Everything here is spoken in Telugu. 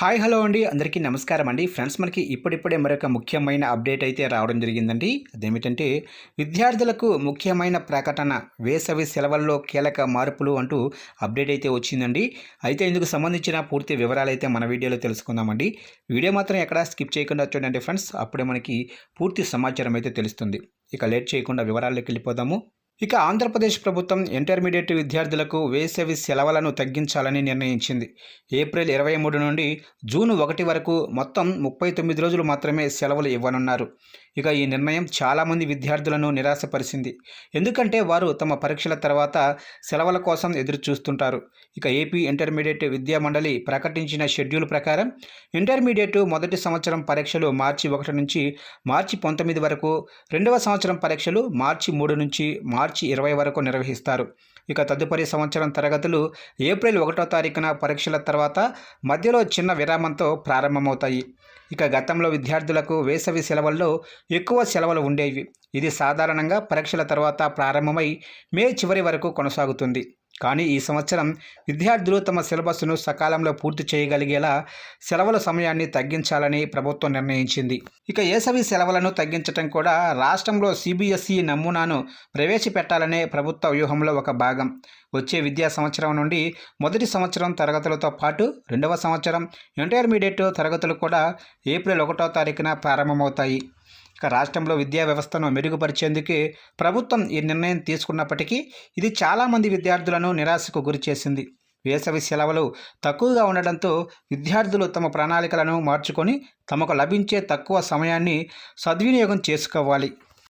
హాయ్ హలో అండి. అందరికీ నమస్కారం అండి. ఫ్రెండ్స్ మనకి ఇప్పుడిప్పుడే మరొక ముఖ్యమైన అప్డేట్ అయితే రావడం జరిగిందండి. అదేమిటంటే విద్యార్థులకు ముఖ్యమైన ప్రకటన వేసవి సెలవుల్లో కీలక మార్పులు అంటూ అప్డేట్ అయితే వచ్చిందండి. అయితే ఇందుకు సంబంధించిన పూర్తి వివరాలు అయితే మన వీడియోలో తెలుసుకుందామండి. వీడియో మాత్రం ఎక్కడా స్కిప్ చేయకుండా చూడండి ఫ్రెండ్స్. అప్పుడే మనకి పూర్తి సమాచారం అయితే తెలుస్తుంది. ఇక లేట్ చేయకుండా వివరాల్లోకి వెళ్ళిపోదాము. ఇక ఆంధ్రప్రదేశ్ ప్రభుత్వం ఇంటర్మీడియట్ విద్యార్థులకు వేసవి సెలవులను తగ్గించాలని నిర్ణయించింది. ఏప్రిల్ ఇరవై మూడు నుండి జూన్ ఒకటి వరకు మొత్తం ముప్పై తొమ్మిది రోజులు మాత్రమే సెలవులు ఇవ్వనున్నారు. ఇక ఈ నిర్ణయం చాలామంది విద్యార్థులను నిరాశపరిచింది. ఎందుకంటే వారు తమ పరీక్షల తర్వాత సెలవుల కోసం ఎదురు చూస్తుంటారు ఇక ఏపీ ఇంటర్మీడియట్ విద్యా మండలి ప్రకటించిన షెడ్యూల్ ప్రకారం ఇంటర్మీడియట్ మొదటి సంవత్సరం పరీక్షలు మార్చి ఒకటి నుంచి మార్చి పంతొమ్మిది వరకు రెండవ సంవత్సరం పరీక్షలు మార్చి మూడు నుంచి మార్చి మార్చి ఇరవై వరకు నిర్వహిస్తారు. ఇక తదుపరి సంవత్సరం తరగతులు ఏప్రిల్ ఒకటో తారీఖున పరీక్షల తర్వాత మధ్యలో చిన్న విరామంతో ప్రారంభమవుతాయి. ఇక గతంలో విద్యార్థులకు వేసవి సెలవుల్లో ఎక్కువ సెలవులు ఉండేవి. ఇది సాధారణంగా పరీక్షల తర్వాత ప్రారంభమై మే చివరి వరకు కొనసాగుతుంది. కానీ ఈ సంవత్సరం విద్యార్థులు తమ సిలబస్ను సకాలంలో పూర్తి చేయగలిగేలా సెలవుల సమయాన్ని తగ్గించాలని ప్రభుత్వం నిర్ణయించింది. ఇక వేసవి సెలవులను తగ్గించడం కూడా రాష్ట్రంలో సిబిఎస్ఈ నమూనాను ప్రవేశపెట్టాలనే ప్రభుత్వ వ్యూహంలో ఒక భాగం. వచ్చే విద్యా సంవత్సరం నుండి మొదటి సంవత్సరం తరగతులతో పాటు రెండవ సంవత్సరం ఇంటర్మీడియట్ తరగతులు కూడా ఏప్రిల్ ఒకటో తారీఖున ప్రారంభమవుతాయి. రాష్ట్రంలో విద్యా వ్యవస్థను మెరుగుపరిచేందుకే ప్రభుత్వం ఈ నిర్ణయం తీసుకున్నప్పటికీ ఇది చాలామంది విద్యార్థులను నిరాశకు గురిచేసింది వేసవి సెలవులు తక్కువగా ఉండడంతో విద్యార్థులు తమ ప్రణాళికలను మార్చుకొని తమకు లభించే తక్కువ సమయాన్ని సద్వినియోగం చేసుకోవాలి.